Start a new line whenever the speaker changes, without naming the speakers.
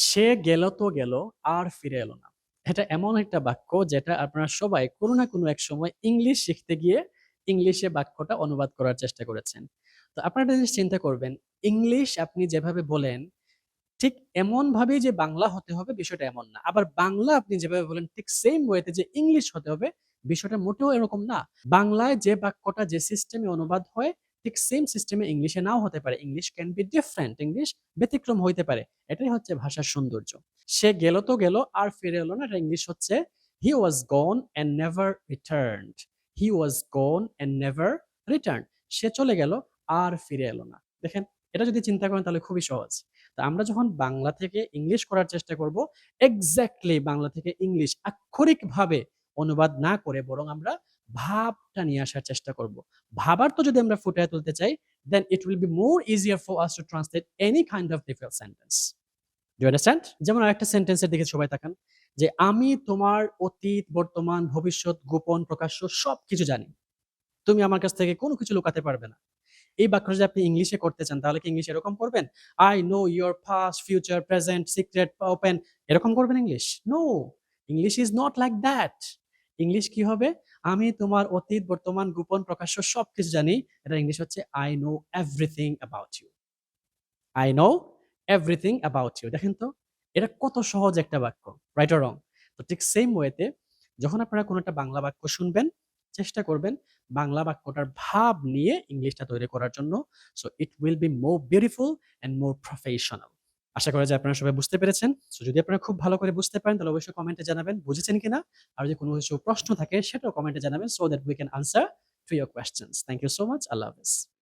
সে গেল তো গেল আর ফিরে এলো না। এটা এমন একটা বাক্য যেটা আপনারা সবাই কোনো না কোনো এক সময় ইংলিশ শিখতে গিয়ে ইংলিশে বাক্যটা অনুবাদ করার চেষ্টা করেছেন। তো আপনারা জিনিস চিন্তা করবেন, ইংলিশ আপনি যেভাবে বলেন ঠিক এমন এমনভাবেই যে বাংলা হতে হবে বিষয়টা এমন না। আবার বাংলা আপনি যেভাবে বলেন ঠিক সেম ওয়েতে যে ইংলিশ হতে হবে বিষয়টা মোটেও এরকম না। বাংলায় যে বাক্যটা যে সিস্টেমে অনুবাদ হয় ঠিক সেম সিস্টেমে ইংলিশে নাও হতে পারে। English can be different. English ব্যতিক্রম হইতে পারে। এটাই হচ্ছে ভাষার সৌন্দর্য। সে গেল তো গেল আর ফিরে এলো না। ইংলিশ হচ্ছে he was gone and never returned. He was gone and never returned. সে চলে গেল আর ফিরে এলো না। দেখেন এটা যদি চিন্তা করেন তাহলে খুবই সহজ। তো আমরা যখন বাংলা থেকে ইংলিশ করার চেষ্টা করব, এক্স্যাক্টলি বাংলা থেকে ইংলিশ আক্ষরিকভাবে অনুবাদ না করে বরং আমরা ভাবটা নিয়ে আসার চেষ্টা করব। ভাবার তো যদি আমরা ফুটায়ে তুলতে চাই, দেন will be more easier for us to translate any kind of difficult sentence. Do you understand? যেমন আরেকটা সেন্টেন্সের দিকে সবাই তাকান যে, "আমি তোমার অতীত, বর্তমান, ভবিষ্যৎ, গোপন, প্রকাশ্য সবকিছু জানি। তুমি আমার কাছ থেকে কোনো কিছু লুকাতে পারবে না।" এই বাক্যটা যদি আপনি ইংলিশে করতে চান তাহলে কি ইংলিশ এরকম করবেন? I know your past, future present secret open এরকম করবেন English? No English is not like that. English কি হবে? আমি তোমার অতীত, বর্তমান, গোপন, প্রকাশ্য সবকিছু জানি। এটা ইংলিশ হচ্ছে I know everything about you I know everything about you দেখেন তো? এটা কত সহজ একটা বাক্য। Right or wrong? তো ঠিক সেম ওয়েতে যখন আপনারা কোনো একটা বাংলা বাক্য শুনবেন, চেষ্টা করবেন বাংলা বাক্যটার ভাব নিয়ে ইংলিশটা তৈরি করার জন্য। So it will be more beautiful and more professional. আশা করা যায় আপনারা সবাই বুঝতে পেরেছেন। সো যদি আপনারা খুব ভালো করে বুঝতে পারেন, তাহলে অবশ্যই কমেন্টে জানাবেন বুঝেছেন কিনা? আর যদি কোনো কিছু প্রশ্ন থাকে, সেটাও কমেন্টে জানাবেন so that we can answer to your questions thank you so much. আল্লাহ হাফেজ।